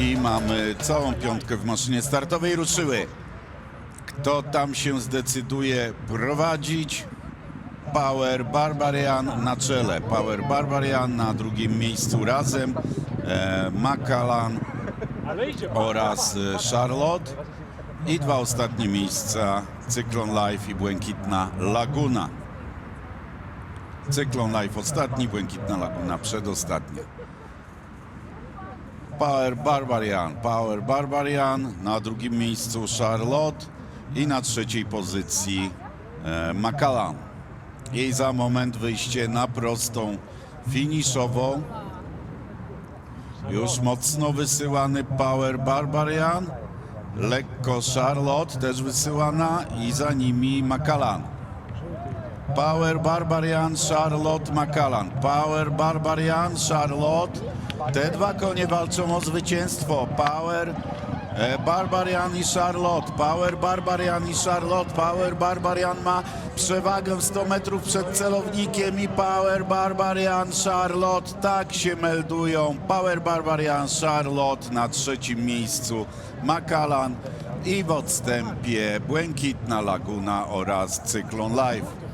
I mamy całą piątkę w maszynie startowej. Ruszyły. Kto tam się zdecyduje prowadzić? Power Barbarian na czele. Power Barbarian na drugim miejscu razem. E, oraz e, Charlotte. I dwa ostatnie miejsca Cyklon Life i Błękitna Laguna. Cyklon Life ostatni, Błękitna Laguna przedostatnia. Power Barbarian, Power Barbarian, na drugim miejscu Charlotte i na trzeciej pozycji e, Macallan. I za moment wyjście na prostą finiszową. Już mocno wysyłany Power Barbarian, lekko Charlotte też wysyłana i za nimi Macallan. Power Barbarian, Charlotte Macallan. Power Barbarian, Charlotte. Te dwa konie walczą o zwycięstwo. Power e, Barbarian i Charlotte. Power Barbarian i Charlotte. Power Barbarian ma przewagę 100 metrów przed celownikiem i Power Barbarian, Charlotte. Tak się meldują. Power Barbarian, Charlotte na trzecim miejscu. Macallan i w odstępie Błękitna Laguna oraz Cyklon Life.